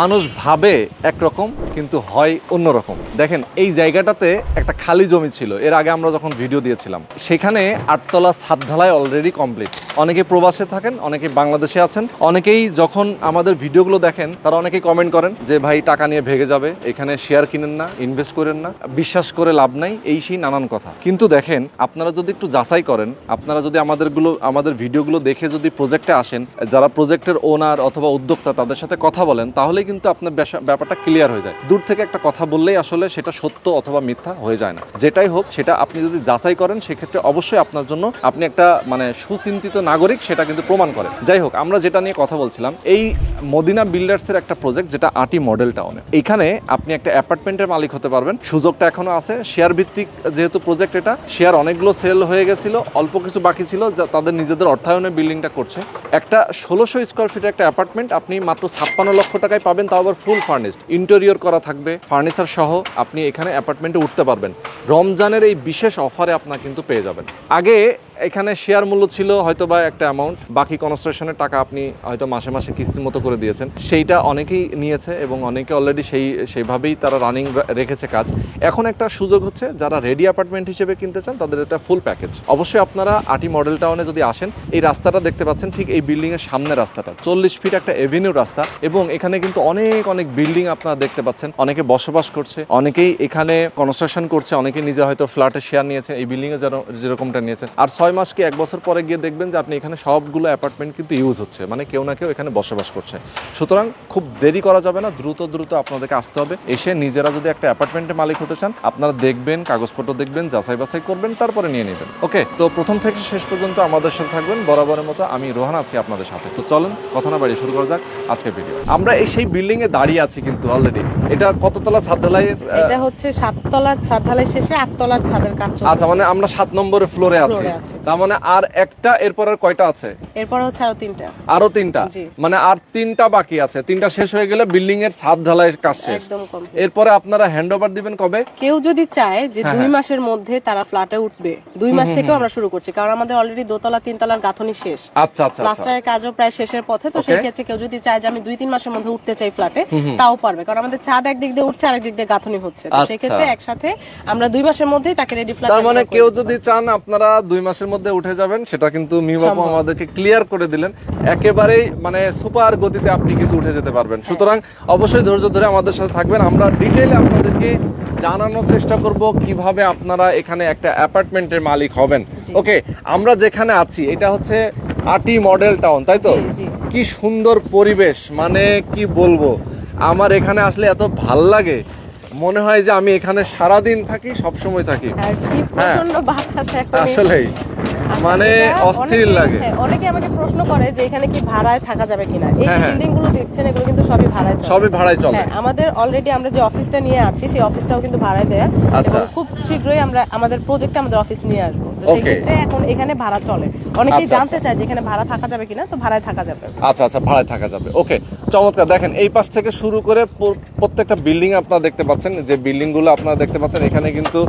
মানুষ ভাবে একরকম, কিন্তু হয় অন্যরকম। দেখেন, এই জায়গাটাতে একটা খালি জমি ছিল। এর আগে আমরা যখন ভিডিও দিয়েছিলাম, সেখানে আটতলা ছাদ ঢালাই অলরেডি কমপ্লিট অনেকে প্রবাসে থাকেন, অনেকে বাংলাদেশে আছেন। অনেকেই যখন আমাদের ভিডিওগুলো দেখেন, তারা অনেকেই কমেন্ট করেন যে, ভাই, টাকা নিয়ে ভেগে যাবে, এখানে শেয়ার কিনেন না ইনভেস্ট করেন না। বিশ্বাস করে লাভ নাই, এই সেই নানান কথা। কিন্তু দেখেন, আপনারা যদি একটু যাচাই করেন, আপনারা যদি আমাদেরগুলো, আমাদের ভিডিওগুলো দেখে যদি প্রজেক্টে আসেন, যারা প্রজেক্টের ওনার অথবা উদ্যোক্তা তাদের সাথে কথা বলেন, তাহলেই কিন্তু আপনার ব্যাপারটা ক্লিয়ার হয়ে যায়। দূর থেকে একটা কথা বললেই আসলে সেটা সত্য অথবা মিথ্যা হয়ে যায় না। যেটাই হোক, সেটা আপনি যদি যাচাই করেন, সেক্ষেত্রে অবশ্যই আপনার জন্য আপনি একটা মানে সুচিন্তিত নাগরিক সেটা কিন্তু প্রমাণ করে। যাই হোক, আমরা যেটা নিয়ে কথা বলছিলাম, এই মদিনা বিল্ডার্সের একটা প্রজেক্ট যেটা আটি মডেল টাউনে এখানে আপনি একটা অ্যাপার্টমেন্টের মালিক হতে পারবেন। সুযোগটা এখনও আছে। শেয়ার ভিত্তিক যেহেতু প্রজেক্ট এটা শেয়ার অনেকগুলো সেল হয়ে গেছিল, অল্প কিছু বাকি ছিল, যা তাদের নিজেদের অর্থায়নে বিল্ডিংটা করছে। একটা ষোলোশো স্কোয়ার ফিটের একটা অ্যাপার্টমেন্ট আপনি মাত্র ছাপ্পান্ন লক্ষ টাকায় পাবেন। তাও আবার ফুল ফার্নিশড ইন্টেরিয়র করা থাকবে ফার্নিচার সহ আপনি এখানে অ্যাপার্টমেন্টে উঠতে পারবেন। রমজানের এই বিশেষ অফারে আপনার কিন্তু পেয়ে যাবেন। আগে এখানে শেয়ার মূল্য ছিল হয়তো বা একটা অ্যামাউন্ট বাকি কনস্ট্রাকশনের টাকা আপনি হয়তো মাসে মাসে কিস্তির মতো করে দিয়েছেন। সেইটা অনেকেই নিয়েছে এবং অনেকে অলরেডি সেই, সেইভাবেই তারা রানিং রেখেছে কাজ। এখন একটা সুযোগ হচ্ছে, যারা রেডি অ্যাপার্টমেন্ট হিসেবে কিনতে চান, তাদের এটা ফুল প্যাকেজ অবশ্যই আপনারা আটি মডেল টাউনে যদি আসেন, এই রাস্তাটা দেখতে পাচ্ছেন, ঠিক এই বিল্ডিং এর সামনে রাস্তাটা। চল্লিশ ফিট একটা এভিনিউ রাস্তা এবং এখানে কিন্তু অনেক অনেক বিল্ডিং আপনারা দেখতে পাচ্ছেন। অনেকে বসবাস করছে, অনেকেই এখানে কনস্ট্রাকশন করছে, অনেকে নিজে হয়তো ফ্ল্যাটে শেয়ার নিয়েছে, এই বিল্ডিং এ যেন- যেরকমটা নিয়েছে আর মাস কি এক বছর পরে গিয়ে দেখবেন যে আপনি এখানে সবগুলো অ্যাপার্টমেন্ট কিন্তু ইউজ হচ্ছে মানে কেউ না কেউ এখানে বসবাস করছে। সুতরাং খুব দেরি করা যাবে না, দ্রুত দ্রুত আপনাদেরকে আসতে হবে। এসে নিজেরা যদি একটা অ্যাপার্টমেন্টের মালিক হতে চান, আপনারা দেখবেন, কাগজপত্র দেখবেন, যাচাই বাছাই করবেন, তারপরে নিয়ে নেবেন। ওকে তো প্রথম থেকে শেষ পর্যন্ত আমাদের সাথে থাকবেন, বরাবরের মতো আমি রোহান আছি আপনাদের সাথে। তো চলুন, কথা না বাড়িয়ে শুরু করা যাক আজকের ভিডিও আমরা এই সেই বিল্ডিং এ দাঁড়িয়ে আছি কিন্তু অলরেডি এটা কততলা ছাদ ঢালাইয়ের এটা হচ্ছে সাততলার ছাদ ঢালাই শেষে আটতলার ছাদের কাজ চলছে। আচ্ছা মানে আমরা সাত নম্বরের ফ্লোরে আছি। তার মানে আর একটা এরপর আর কয়টা আছে? এরপর হচ্ছে আরও তিনটা। আরও তিনটা? মানে আর তিনটা বাকি আছে। তিনটা শেষ হয়ে গেলে বিল্ডিং এর ছাদ ঢালাইয়ের কাজ শেষ। এরপরে আপনারা হ্যান্ড ওভার দিবেন কবে? কেউ যদি চায় যে হ্যাঁ, দুই মাসের মধ্যে তারা ফ্ল্যাটে উঠবে দুই মাস থেকেও আমরা শুরু করছি কারণ আমাদের অলরেডি দোতলা তিনতলার গাঁথনি শেষ। আচ্ছা আচ্ছা আচ্ছা। প্লাস্টারের কাজও প্রায় শেষের পথে তো সেই ক্ষেত্রে কেউ যদি চায় যে আমি দুই তিন মাসের মধ্যে উঠতে চাই ফ্ল্যাটে তাও পারবে কারণ আমাদের ছাদ একদিক দিয়ে উঠছে আরেক দিক দিয়ে গাঁথনি হচ্ছে। আচ্ছা। সেক্ষেত্রে একসাথে আমরা দুই মাসের মধ্যেই তাকে রেডি ফ্ল্যাট তার মানে কেউ যদি চান আপনারা দুই মাসের মধ্যে উঠে যাবেন সেটা কিন্তু মি বাবু আমাদেরকে ক্লিয়ার করে দিলেন। একেবারেই মানে সুপার গতিতে আপনি কিন্তু উঠে যেতে পারবেন। হ্যাঁ। সুতরাং অবশ্যই ধৈর্য ধরে আমাদের সাথে থাকবেন। আমরা ডিটেইলে আপনাদেরকে জানানোর চেষ্টা করব কীভাবে আপনারা এখানে একটা অ্যাপার্টমেন্টের মালিক হবেন। ওকে আমরা যেখানে আছি এটা হচ্ছে আটি মডেল টাউন তাই তো। কি সুন্দর পরিবেশ মানে কি বলব? আমার এখানে আসলে এত ভালো লাগে মনে হয় যে আমি এখানে সারা দিন থাকি। সব সময় থাকি বাতাস এখন। আসলেই। আচ্ছা, মানে অস্থির লাগে। হ্যাঁ, অনেকে আমাকে প্রশ্ন করে যে এখানে কি ভাড়ায় থাকা যাবে কিনা? এই হ্যাঁ, হ্যাঁ। বিল্ডিংগুলো দেখছেন এগুলো কিন্তু সবই ভাড়ায় চলে। সবই ভাড়ায় চলে। হ্যাঁ আমাদের অলরেডি আমরা যে অফিসটা নিয়ে আছি সেই অফিসটাও কিন্তু ভাড়ায় দেয়া। আচ্ছা। এবং খুব শীঘ্রই আমরা আমাদের প্রজেক্টে আমাদের অফিস নিয়ে আসব। তো সেই ক্ষেত্রে এখন এখানে ভাড়া চলে। অনেকেই আচ্ছা, জানতে চায় যে এখানে ভাড়া থাকা যাবে কিনা তো ভাড়ায় থাকা যাবে। আচ্ছা আচ্ছা ভাড়ায় থাকা যাবে। ওকে চমৎকার। দেখেন এই পাশ থেকে শুরু করে প্রত্যেকটা বিল্ডিং আপনারা দেখতে পাচ্ছেন যে বিল্ডিংগুলো আপনারা দেখতে পাচ্ছেন এখানে কিন্তু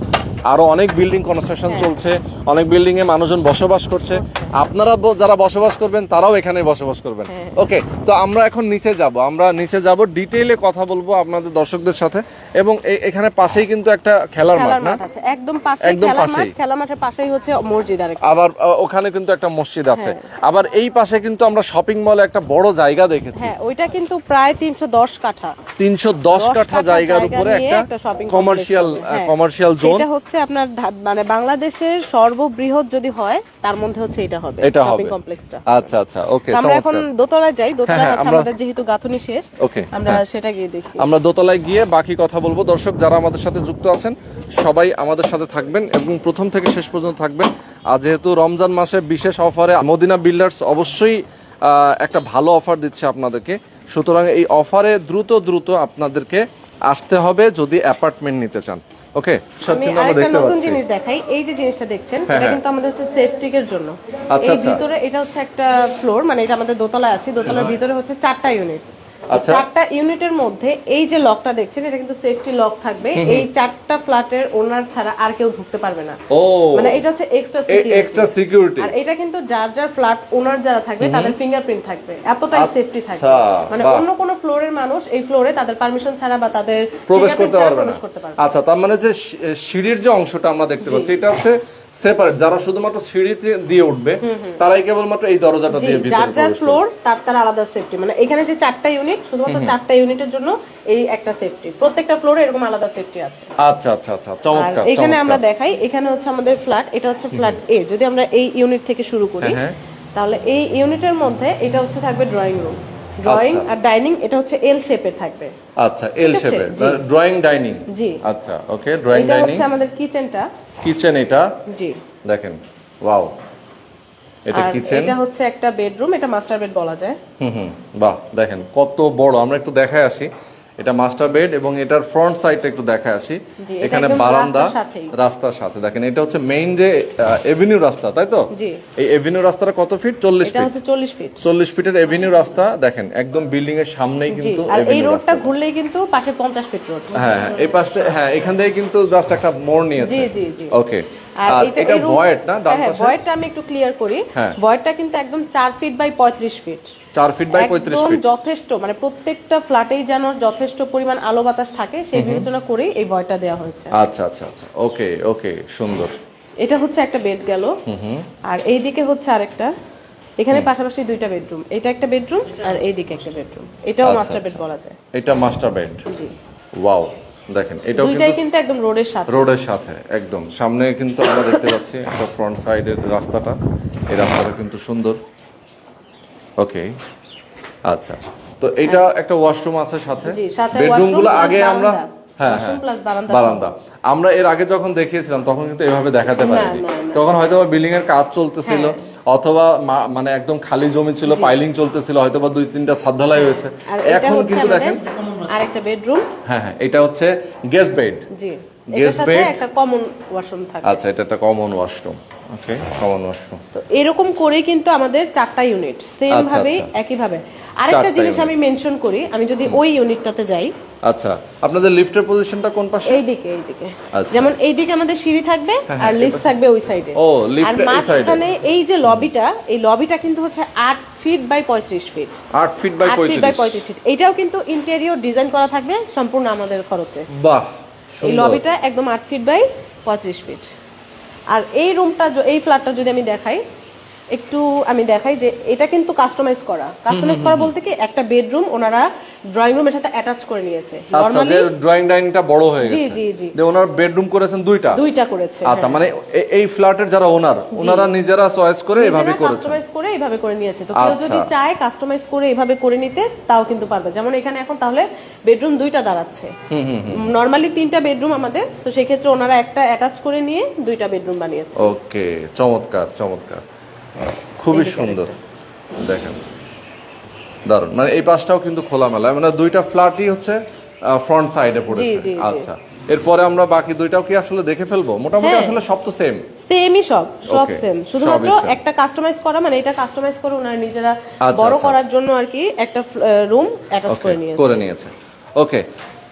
আরও অনেক বিল্ডিং কনস্ট্রাকশন হ্যাঁ। চলছে অনেক বিল্ডিং এ মানুষজন বসবাস করছে। আপনারা যারা বসবাস করবেন তারাও এখানে বসবাস করবেন। হ্যাঁ। ওকে তো আমরা এখন নিচে যাব। আমরা নিচে যাব ডিটেইলে কথা বলব আপনাদের দর্শকদের সাথে। এবং এখানে পাশেই কিন্তু একটা খেলার মাঠ না? একদম পাশে একদম খেলার মাঠ খেলার মাঠের পাশেই হচ্ছে মসজিদ আর আবার ওখানে কিন্তু একটা মসজিদ আছে। হ্যাঁ। আবার এই পাশে কিন্তু আমরা শপিং মলে একটা বড় জায়গা দেখেছি। হ্যাঁ ওইটা কিন্তু প্রায় তিনশো দশ কাঠা। তিনশো দশ দশ কাঠা জায়গার উপরে একটা কমার্শিয়াল। কমার্শিয়াল জোন এটা হচ্ছে আপনার মানে বাংলাদেশের সর্ববৃহৎ যদি হয় তার মধ্যে হচ্ছে এটা হবে এটা হবে। কমপ্লেক্সটা আচ্ছা আচ্ছা ওকে আমরা এখন দোতলায় যাই হ্যাঁ, হচ্ছে আমাদের যেহেতু গাঁথনি শেষ ওকে আমরা সেটা গিয়ে দেখি। আমরা দোতলায় গিয়ে বাকি কথা বলব। দর্শক যারা আমাদের সাথে যুক্ত আছেন সবাই আমাদের সাথে থাকবেন এবং প্রথম থেকে শেষ পর্যন্ত থাকবেন। আর যেহেতু রমজান মাসে বিশেষ অফারে মদিনা বিল্ডার্স অবশ্যই একটা ভালো অফার দিচ্ছে আপনাদেরকে। সুতরাং এই অফারে দ্রুত দ্রুত আপনাদেরকে আসতে হবে যদি অ্যাপার্টমেন্ট নিতে চান। ওকে আমি আরেকটা নতুন জিনিস দেখাই এই যে জিনিসটা দেখছেন হ্যাঁ, এটা হ্যাঁ। কিন্তু আমাদের হচ্ছে সেফটিকের জন্য আচ্ছা, এই আচ্ছা। ভিতরে এটা হচ্ছে একটা ফ্লোর মানে এটা আমাদের দোতলায় আছে দোতলার ভিতরে হচ্ছে চারটা ইউনিট। চারটা ইউনিটের মধ্যে এই যে লকটা দেখছেন এটা কিন্তু সেফটি লক থাকবে। এই চারটা ফ্ল্যাটের ওনার ছাড়া আর কেউ ঢুকতে পারবে না। মানে এটা হচ্ছে এক্সট্রা এক্সট্রা সিকিউরিটি আর এটা কিন্তু যার যার ফ্ল্যাট ওনার যারা থাকবে তাদের ফিঙ্গারপ্রিন্ট থাকবে। এতটাই সেফটি থাকবে। আচ্ছা, মানে অন্য কোনো ফ্লোরের মানুষ এই ফ্লোরে তাদের পারমিশন ছাড়া বা তাদের প্রবেশ করতে পারবে না। আচ্ছা তার মানে যে সিঁড়ির যে অংশটা আমরা দেখতে পাচ্ছি এটা হচ্ছে সেপারেট যারা শুধুমাত্র সিঁড়িতে দিয়ে উঠবে তারাই কেবলমাত্র এই দরজাটা দিয়ে যার যার। ফ্লোর তার তার আলাদা সেফটি মানে এখানে যে চারটা ইউনিট শুধুমাত্র চারটা ইউনিটের জন্য এই একটা সেফটি প্রত্যেকটা ফ্লোরে এরকম আলাদা সেফটি আছে। আচ্ছা আচ্ছা আচ্ছা চমৎকার এখানে আমরা দেখাই এখানে হচ্ছে আমাদের ফ্ল্যাট এটা হচ্ছে ফ্ল্যাট এ যদি আমরা এই ইউনিট থেকে শুরু করি হ্যাঁ, তাহলে এই ইউনিটের মধ্যে এটা হচ্ছে থাকবে ড্রয়িং রুম ড্রয়িং আচ্ছা। আর ডাইনিং এটা হচ্ছে এল শেপে থাকবে। আচ্ছা এল জি। ড্রয়িং ডাইনিং জি। আচ্ছা ওকে ড্রয়িং এটা ডাইনিং হচ্ছে আমাদের কিচেনটা কিচেন এটা? জি। দেখেন ওয়াও এটা কিচেন এটা হচ্ছে একটা বেডরুম এটা মাস্টার বেড বলা যায়। হুম হুম বাহ দেখেন কত বড়। আমরা একটু দেখায় আসি। এটা মাস্টার বেড এবং এটার ফ্রন্ট সাইডটা একটু দেখায় আসি। এখানে বারান্দা রাস্তার সাথে। দেখেন এটা হচ্ছে মেইন যে এভিনিউ রাস্তা তাই তো? এই এভিনিউ রাস্তাটা কত ফিট চল্লিশ ফিট চল্লিশ ফিট চল্লিশ ফিটের এভিনিউ রাস্তা দেখেন একদম বিল্ডিং এর সামনেই কিন্তু এই রোডটা। ঘুরলেই কিন্তু পাশে পঞ্চাশ ফিট রোড হ্যাঁ হ্যাঁ, এই পাশটা হ্যাঁ এখান থেকে কিন্তু জাস্ট একটা মোড় নিয়েছে। ওকে আর এটা ভয়েড না ডান হ্যাঁ পাশে? ভয়েডটা আমি একটু ক্লিয়ার করি। হ্যাঁ। ভয়েডটা কিন্তু একদম চার ফিট বাই পঁয়ত্রিশ ফিট চার ফিট বাই পঁয়ত্রিশ একদম ফিট যথেষ্ট মানে প্রত্যেকটা ফ্ল্যাটেই যেন যথেষ্ট পরিমাণ আলো বাতাস থাকে সেই বিবেচনা করেই এই ভয়টা দেওয়া হয়েছে। আচ্ছা আচ্ছা আচ্ছা। ওকে ওকে সুন্দর। এটা হচ্ছে একটা বেড গেল। আর এই দিকে হচ্ছে আরেকটা। এখানে পাশাপাশি দুইটা বেডরুম এটা একটা বেডরুম আর এই দিকে একটা বেডরুম এটাও আচ্ছা, মাস্টার বেড আচ্ছা। বলা যায়। এটা মাস্টার বেড জি। ওয়াও দেখেন এটাও দুইটাই কিন্তু একদম রোডের সাথে। রোডের সাথে একদম। সামনে কিন্তু আমরা দেখতে পাচ্ছি একটা ফ্রন্ট সাইডের রাস্তাটা। এই রাস্তাটা কিন্তু সুন্দর। ওকে আচ্ছা। তো এটা একটা ওয়াশরুম আছে সাথে। জি, সাথে বেডরুমগুলো washroom plus আগে আমরা হ্যাঁ হ্যাঁ। বারান্দা। আমরা এর আগে যখন দেখিয়েছিলাম তখন কিন্তু এভাবে দেখাতে পারিনি। তখন হয়তো বিল্ডিং এর কাজ চলতেছিল অথবা মা- মানে একদম খালি জমি ছিল পাইলিং চলতেছিল হয়তো বা দুই তিনটা ছাদ ঢালাই হয়েছে এখন কিন্তু দেখেন আরেকটা বেডরুম হ্যাঁ হ্যাঁ এটা হচ্ছে guest bed ji guest bed একটা কমন ওয়াশরুম থাকে। আচ্ছা এটা একটা common washroom okay common washroom তো এরকম করেই কিন্তু আমাদের চারটা ইউনিট সেম আচ্ছা, ভাবে আচ্ছা। একই ভাবে আরেকটা জিনিস আমি মেনশন করি আমি যদি ওই ইউনিটটাতে যাই। আচ্ছা আপনাদের লিফটের পজিশনটা কোন পাশে? এই দিকে এই দিকে আচ্ছা। যেমন এই দিকে আমাদের সিঁড়ি থাকবে আর লিফট থাকবে ওই সাইডে ও, lift আর। মাঝখানে এই যে লবিটা এই লবিটা কিন্তু হচ্ছে আট ফিট বাই পঁয়ত্রিশ ফিট আট ফিট বাই আট ফিট পঁয়ত্রিশ। পঁয়ত্রিশ ফিট এটাও কিন্তু ইন্টেরিয়র ডিজাইন করা থাকবে সম্পূর্ণ আমাদের খরচে। বাহ এই লবিটা একদম আট ফিট বাই পঁয়ত্রিশ ফিট আর এই রুমটা এই ফ্ল্যাটটা যদি আমি দেখাই একটু আমি দেখাই যে এটা কিন্তু কাস্টমাইজ করা। কাস্টমাইজ করা বলতে কি একটা বেডরুম ওনারা ড্রয়িং রুমের সাথে অ্যাটাচ করে নিয়েছে। আচ্ছা নরমালি যে ড্রয়িং ডাইনিংটা বড় হয়ে গেছে। জি, জি। যে ওনার বেডরুম করেছেন দুইটা? দুইটা করেছে আচ্ছা মানে এই ফ্ল্যাটের যারা ওনার ওনারা নিজেরা চয়েস করে এভাবে করেছেন। কাস্টমাইজ করে এইভাবে করে নিয়েছে। তো কেউ আচ্ছা। যদি চায় কাস্টমাইজ করে এইভাবে করে নিতে তাও কিন্তু পারবে। যেমন এখানে এখন তাহলে বেডরুম দুইটা দাঁড়াচ্ছে। নরমালি তিনটা বেডরুম আমাদের। তো সেই ক্ষেত্রে ওনারা একটা অ্যাটাচ করে নিয়ে দুইটা বেডরুম বানিয়েছে। ওকে চমৎকার চমৎকার। খুবই সুন্দর। দেখেন। দারুণ মানে এই পাশটাও কিন্তু খোলামেলা। মানে দুইটা ফ্ল্যাটই হচ্ছে ফ্রন্ট সাইডে পড়েছে। আচ্ছা। এরপরে আমরা বাকি দুইটাও কি আসলে দেখে ফেলব? মোটামুটি হ্যাঁ। আসলে সব তো সেম সেমই সব সব সেম শুধুমাত্র একটা কাস্টমাইজ করা মানে এটা কাস্টমাইজ করে ওনারা নিজেরা আচ্ছা, বড় আচ্ছা। করার জন্য আর কি একটা রুম অ্যাটাচ করে নিয়েছে। করে নিয়েছে। ওকে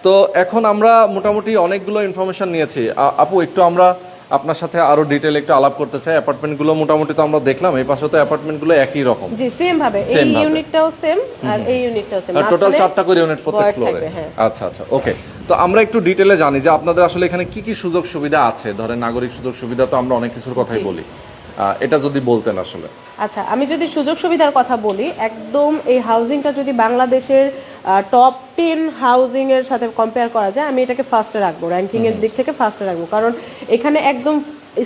তো এখন আমরা মোটামুটি অনেকগুলো ইনফরমেশন নিয়েছি। আপু একটু আমরা আপনার সাথে আরও ডিটেল একটু আলাপ করতে চাই। অ্যাপার্টমেন্টগুলো মোটামুটি তো আমরা দেখলাম এই পাশে তো অ্যাপার্টমেন্টগুলো একই রকম। জি সেম ভাবে। এই ইউনিটটাও সেম আর এই ইউনিটটাও সেম আর টোটাল চারটা করে ইউনিট প্রত্যেক ফ্লোরে হ্যাঁ। আচ্ছা আচ্ছা ওকে তো আমরা একটু ডিটেলে জানি যে আপনাদের আসলে এখানে কি কি সুযোগ সুবিধা আছে। ধরেন নাগরিক সুযোগ সুবিধা তো আমরা অনেক কিছুর কথাই বলি। এটা যদি বলতেন আসলে। আচ্ছা আমি যদি সুযোগ সুবিধার কথা বলি একদম এই হাউজিংটা যদি বাংলাদেশের টপ টেন হাউজিং এর সাথে কম্পেয়ার করা যায় আমি এটাকে ফার্স্টে রাখব র্যাঙ্কিং এর দিক থেকে ফার্স্টে রাখব। কারণ এখানে একদম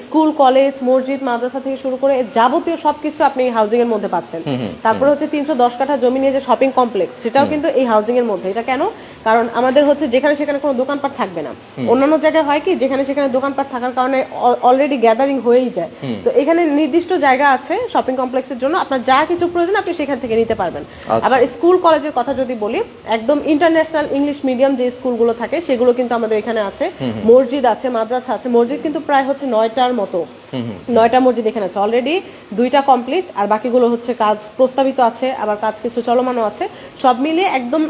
স্কুল কলেজ মসজিদ মাদ্রাসা থেকে শুরু করে যাবতীয় সবকিছু আপনি হাউজিং এর মধ্যে পাচ্ছেন। তারপরে হচ্ছে তিনশো দশ কাঠা জমি নিয়ে যে শপিং কমপ্লেক্স সেটাও কিন্তু এই হাউজিং এর মধ্যে। এটা কেন? কারণ আমাদের হচ্ছে যেখানে সেখানে কোনো দোকানপাট থাকবে না। অন্যান্য জায়গায় হয় কি যেখানে সেখানে দোকানপাট থাকার কারণে অলরেডি গ্যাদারিং হয়েই যায়। তো এখানে নির্দিষ্ট জায়গা আছে শপিং কমপ্লেক্সের জন্য। আপনার যা কিছু প্রয়োজন আপনি সেখান থেকে নিতে পারবেন। আবার স্কুল কলেজের কথা যদি বলি একদম ইন্টারন্যাশনাল ইংলিশ মিডিয়াম যে স্কুলগুলো থাকে সেগুলো কিন্তু আমাদের এখানে আছে। মসজিদ আছে মাদ্রাসা আছে। মসজিদ কিন্তু প্রায় হচ্ছে নয়টার মতো। নয়টা মসজিদ এখানে আছে। অলরেডি দুইটা কমপ্লিট আর বাকিগুলো হচ্ছে কাজ প্রস্তাবিত আছে আবার কাজ কিছু চলমানও আছে। সব মিলিয়ে একদম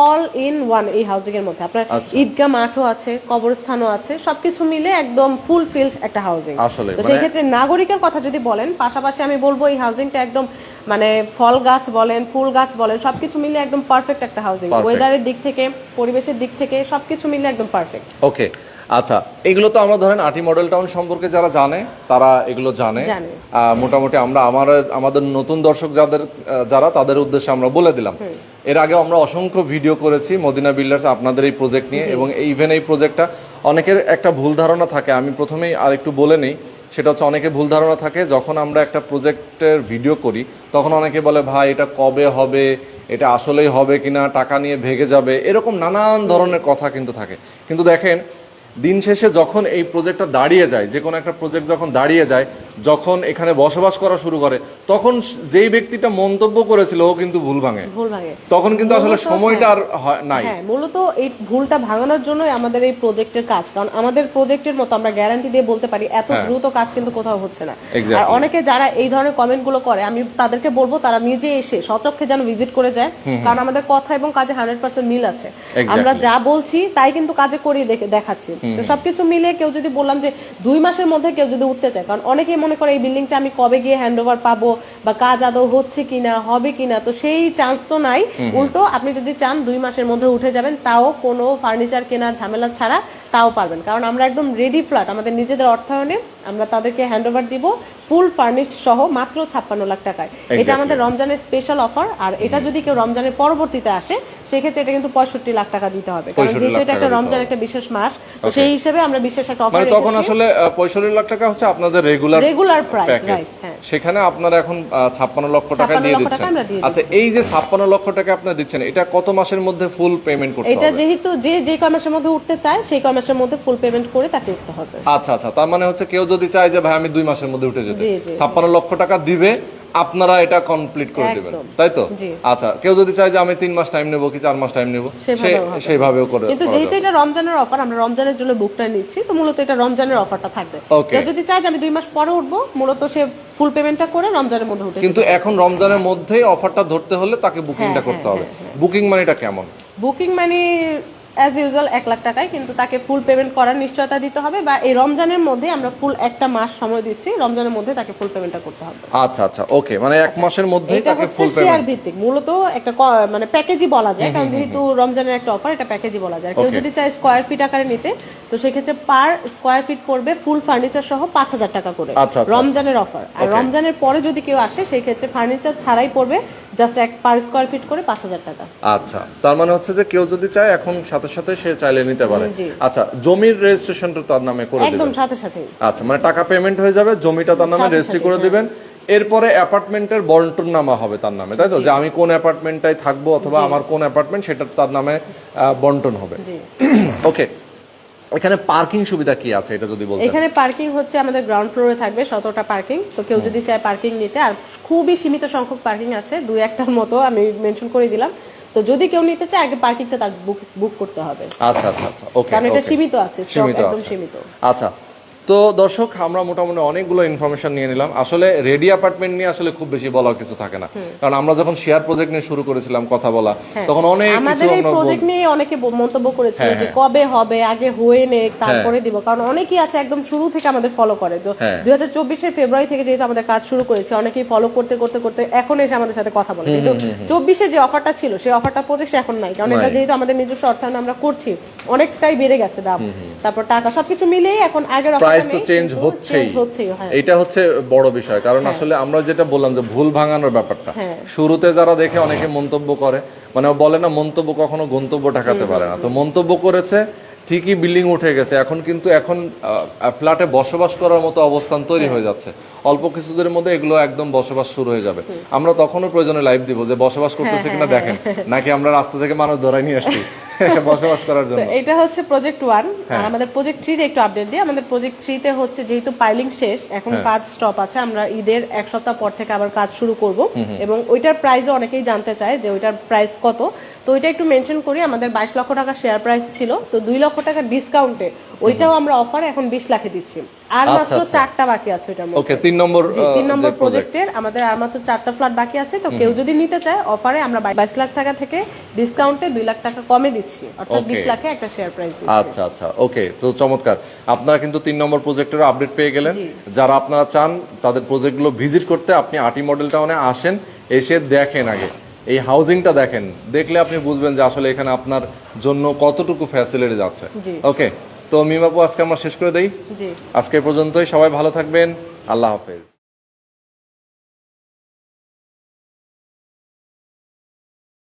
অল ইন ওয়ান এই হাউজিং এর মধ্যে। আপনার আচ্ছা। ঈদগাহ মাঠও আছে কবরস্থানও আছে সবকিছু মিলে একদম ফুল ফিল্ড একটা হাউজিং তো মানে- সেই ক্ষেত্রে নাগরিকের কথা যদি বলেন পাশাপাশি আমি বলব এই হাউজিংটা একদম মানে ফল গাছ বলেন ফুল গাছ বলেন সবকিছু মিলে একদম পারফেক্ট একটা হাউজিং ওয়েদারের দিক থেকে পরিবেশের দিক থেকে সবকিছু মিলে একদম পারফেক্ট ওকে আচ্ছা এগুলো তো আমরা ধরেন আটি মডেল টাউন সম্পর্কে যারা জানে তারা এগুলো জানে। মোটামুটি আমরা আমার আমাদের নতুন দর্শক যাদের যারা তাদের উদ্দেশ্যে আমরা বলে দিলাম। এর আগে আমরা অসংখ্য ভিডিও করেছি মদিনা বিল্ডার্স আপনাদের এই প্রজেক্ট নিয়ে এবং ইভেন এই প্রজেক্টটা অনেকের একটা ভুল ধারণা থাকে আমি প্রথমেই আর একটু বলে নেই। সেটা হচ্ছে অনেকে ভুল ধারণা থাকে যখন আমরা একটা প্রজেক্টের ভিডিও করি তখন অনেকে বলে ভাই এটা কবে হবে? এটা আসলেই হবে কিনা? টাকা নিয়ে ভেগে যাবে? এরকম নানান ধরনের কথা কিন্তু থাকে। কিন্তু দেখেন দিন শেষে যখন এই প্রজেক্টটা দাঁড়িয়ে যায় যে কোনো একটা প্রজেক্ট যখন দাঁড়িয়ে যায় যখন এখানে বসবাস করা শুরু করে তখন যেই ব্যক্তিটা মন্তব্য করেছিল ও কিন্তু ভুল ভাঙে। ভুল ভাঙে। তখন কিন্তু আসলে সময়টা আর নাই। হ্যাঁ মূলত এই ভুলটা ভাঙানোর জন্যই আমাদের এই প্রজেক্টের কাজ। কারণ আমাদের প্রজেক্টের মতো আমরা গ্যারান্টি দিয়ে বলতে পারি এত দ্রুত কাজ কিন্তু কোথাও হচ্ছে না। হ্যাঁ। আর অনেকে যারা এই ধরনের কমেন্টগুলো করে আমি তাদেরকে বলব তারা নিজে এসে সচক্ষে যেন ভিজিট করে যায়। কারণ আমাদের কথা এবং কাজে হান্ড্রেড পার্সেন্ট মিল আছে। আমরা যা বলছি তাই কিন্তু কাজে করিয়ে দেখে- দেখাচ্ছি। তো সবকিছু মিলে কেউ যদি বললাম যে দুই মাসের মধ্যে কেউ যদি উঠতে চায় কারণ অনেকেই মনে করে এই বিল্ডিংটা আমি কবে গিয়ে হ্যান্ড ওভার পাবো বা কাজ আদৌ হচ্ছে কিনা হবে কিনা তো সেই চান্স তো নাই। উল্টো আপনি যদি চান দুই মাসের মধ্যে উঠে যাবেন তাও কোনো ফার্নিচার কেনার ঝামেলা ছাড়া তাও পারবেন। কারণ আমরা একদম রেডি ফ্ল্যাট আমাদের নিজেদের অর্থায়নে আমরা তাদেরকে হ্যান্ড ওভার দিব ফুল ফার্নিশড সহ মাত্র ছাপ্পান্ন লাখ টাকায়। এটা আমাদের রমজানের স্পেশাল অফার আর এটা যদি কেউ রমজানের পরবর্তীতে আসে সেক্ষেত্রে এটা কিন্তু পঁয়ষট্টি লাখ টাকা দিতে হবে। কারণ যেহেতু এটা একটা রমজান একটা বিশেষ মাস সেই হিসেবে আমরা বিশেষ একটা অফার মানে তখন আসলে পঁয়ষট্টি লাখ টাকা হচ্ছে আপনাদের রেগুলার রেগুলার প্রাইস রাইট হ্যাঁ। সেখানে আপনারা এখন ছাপ্পান্ন লক্ষ টাকা দিয়ে দিচ্ছেন। আচ্ছা এই যে ছাপ্পান্ন লক্ষ টাকা আপনি দিচ্ছেন এটা কত মাসের মধ্যে ফুল পেমেন্ট করতে এটা যেহেতু যে যে কয় মাসের মধ্যে উঠতে চায় সেই কয় মাসের মধ্যে ফুল পেমেন্ট করে তাকে উঠতে হবে। আচ্ছা আচ্ছা তার মানে হচ্ছে কেউ যদি চায় যে ভাই আমি দুই মাসের মধ্যে উঠে যেতে। ছাপ্পান্ন লক্ষ টাকা দিবে আপনারা এটা কমপ্লিট করে দিবেন। তাই তো? আচ্ছা কেউ যদি চায় যে আমি তিন মাস টাইম নেব কি চার মাস টাইম নেব? সেইভাবেও করে কিন্তু যেহেতু এটা রমজানের অফার আমরা রমজানের জন্য বুকটা নিচ্ছি তো মূলত এটা রমজানের অফারটা থাকবে। কেউ যদি চায় যে আমি দুই মাস পরে উঠবো মূলত সে ফুল পেমেন্টটা করে রমজানের মধ্যে উঠে কিন্তু এখন রমজানের মধ্যেই অফারটা ধরতে হলে তাকে বুকিংটা হ্যাঁ, করতে হবে। বুকিং মানিটা কেমন? বুকিং মানে অ্যাজ ইউজুয়াল এক লাখ টাকায় কিন্তু তাকে ফুল পেমেন্ট করার নিশ্চয়তা দিতে হবে বা এই রমজানের মধ্যে আমরা ফুল একটা মাস সময় দিচ্ছি রমজানের মধ্যে তাকে ফুল পেমেন্টটা করতে হবে। আচ্ছা আচ্ছা ওকে মানে এক মাসের মধ্যেই এটা তাকে ফুল শেয়ার পেমেন্ট ভিত্তিক মূলত একটা মানে প্যাকেজই বলা যায় কারণ যেহেতু রমজানের একটা অফার এটা প্যাকেজই বলা যায়। কেউ যদি চায় স্কোয়ার ফিট আকারে নিতে তো সেক্ষেত্রে পার স্কোয়ার ফিট পড়বে ফুল ফার্নিচার সহ পাঁচ হাজার টাকা করে আচ্ছা, আচ্ছা। রমজানের অফার আর রমজানের পরে যদি কেউ আসে সেই ক্ষেত্রে ফার্নিচার ছাড়াই পড়বে জাস্ট এক পার স্কোয়ার ফিট করে পাঁচ হাজার টাকা। আচ্ছা তার মানে হচ্ছে যে কেউ যদি চায় এখন সাথে সাথে সে চাইলে নিতে পারে। আচ্ছা জমির রেজিস্ট্রেশনটা তার নামে করে একদম দিবেন। সাথে সাথে আচ্ছা মানে টাকা পেমেন্ট হয়ে যাবে জমিটা তার নামে রেজিস্ট্রি করে হ্যাঁ। দিবেন। এরপরে অ্যাপার্টমেন্টের বন্টন নামা হবে তার নামে তাই তো? যে আমি কোন অ্যাপার্টমেন্টটাই থাকব অথবা আমার কোন অ্যাপার্টমেন্ট সেটা তার নামে বন্টন হবে। জি। ওকে এখানে পার্কিং সুবিধা কি আছে এটা যদি বলতেন? এখানে পার্কিং হচ্ছে আমাদের গ্রাউন্ড ফ্লোরে থাকবে সতেরোটা পার্কিং তো কেউ যদি চায় পার্কিং নিতে আর খুবই সীমিত সংখ্যক পার্কিং আছে দুই একটার মতো আমি মেনশন করে দিলাম। তো যদি কেউ নিতে চায় আগে পার্কিংটা তার বুক বুক করতে হবে। আচ্ছা আচ্ছা আচ্ছা ওকে কারণ এটা সীমিত আছে স্টক সীমিত একদম সীমিত। আচ্ছা তো দর্শক আমরা মোটামুটি অনেকগুলো ইনফরমেশন নিয়ে নিলাম। আসলে রেডি অ্যাপার্টমেন্ট নিয়ে আসলে খুব বেশি বলার কিছু থাকে না। কারণ আমরা যখন শেয়ার প্রজেক্ট নিয়ে শুরু করেছিলাম কথা বলা তখন অনেক হ্যাঁ। আমাদের এই প্রজেক্ট নিয়ে অনেকে মন্তব্য করেছিল হ্যাঁ, যে হ্যাঁ। কবে হবে আগে হয়ে নেক তারপরে দিব। কারণ অনেকেই আছে একদম শুরু থেকে আমাদের ফলো করে। তো হ্যাঁ। দুই হাজার চব্বিশের ফেব্রুয়ারি থেকে যেহেতু আমাদের কাজ শুরু করেছে অনেকেই ফলো করতে করতে করতে এখন এসে আমাদের সাথে কথা বলে। কিন্তু চব্বিশে যে অফারটা ছিল সেই অফারটা পঁচিশে এখন নাই। কারণ এটা যেহেতু আমাদের নিজস্ব অর্থায়ন আমরা করছি অনেকটাই বেড়ে গেছে দাম। তারপর টাকা সবকিছু মিলিয়ে এখন আগের প্রাইস তো চেঞ্জ হচ্ছেই। হ্যাঁ। এটা হচ্ছে বড় বিষয় কারণ আসলে আমরা যেটা বললাম যে ভুল ভাঙানোর ব্যাপারটা। হ্যাঁ। শুরুতে যারা দেখে অনেকে মন্তব্য করে মানে বলে না মন্তব্য কখনো গন্তব্য ঠেকাতে পারে না। তো মন্তব্য করেছে ঠিকই বিল্ডিং উঠে গেছে এখন কিন্তু এখন ফ্ল্যাটে বসবাস করার মতো অবস্থান তৈরি হয়ে যাচ্ছে। অল্প কিছুদের মধ্যে এগুলো একদম বসবাস শুরু হয়ে যাবে। আমরা তখনও প্রয়োজনে লাইভ দিব যে বসবাস করতেছে কিনা দেখেন। নাকি আমরা রাস্তা থেকে মানুষ ধরাই নিয়ে আসছি? বসবাস করার জন্য। এটা হচ্ছে প্রজেক্ট ওয়ান হ্যাঁ। আর আমাদের প্রজেক্ট থ্রিতে একটু আপডেট দিই। আমাদের প্রজেক্ট থ্রিতে হচ্ছে যেহেতু পাইলিং শেষ এখন হ্যাঁ। কাজ স্টপ আছে। আমরা ঈদের এক সপ্তাহ পর থেকে আবার কাজ শুরু করব। এবং ওইটার প্রাইসও অনেকেই জানতে চায় যে ওইটার প্রাইস কত। তো ওইটা একটু মেনশন করি। আমাদের বাইশ লক্ষ টাকা শেয়ার প্রাইস ছিল। তো দুই লক্ষ টাকা ডিসকাউন্টে ওইটাও আমরা অফার এখন বিশ লাখে দিচ্ছি। আর আচ্ছা, মাত্র আচ্ছা। চারটা বাকি আছে ওইটার মধ্যে। ওকে তিন নম্বর তিন নম্বর প্রজেক্টের আমাদের আর মাত্র চারটা ফ্ল্যাট বাকি আছে তো কেউ যদি নিতে চায় অফারে আমরা বাইশ লাখ টাকা থেকে ডিসকাউন্টে দুই লাখ টাকা কমে দিচ্ছি। অর্থাৎ বিশ লাখে একটা শেয়ার প্রাইস দিচ্ছি। আচ্ছা আচ্ছা। ওকে তো চমৎকার। আপনারা কিন্তু তিন নম্বর প্রজেক্টের আপডেট পেয়ে গেলেন। যারা আপনারা চান তাদের প্রজেক্টগুলো ভিজিট করতে আপনি আটি মডেল টাউনে আসেন এসে দেখেন আগে। এই হাউজিংটা দেখেন। দেখলে আপনি বুঝবেন যে আসলে এখানে আপনার জন্য কতটুকু ফ্যাসিলিটি যাচ্ছে। ওকে তো মিমাপু আজকে আমরা শেষ করে দেই। আজকে পর্যন্তই। সবাই ভালো থাকবেন। আল্লাহ হাফেজ।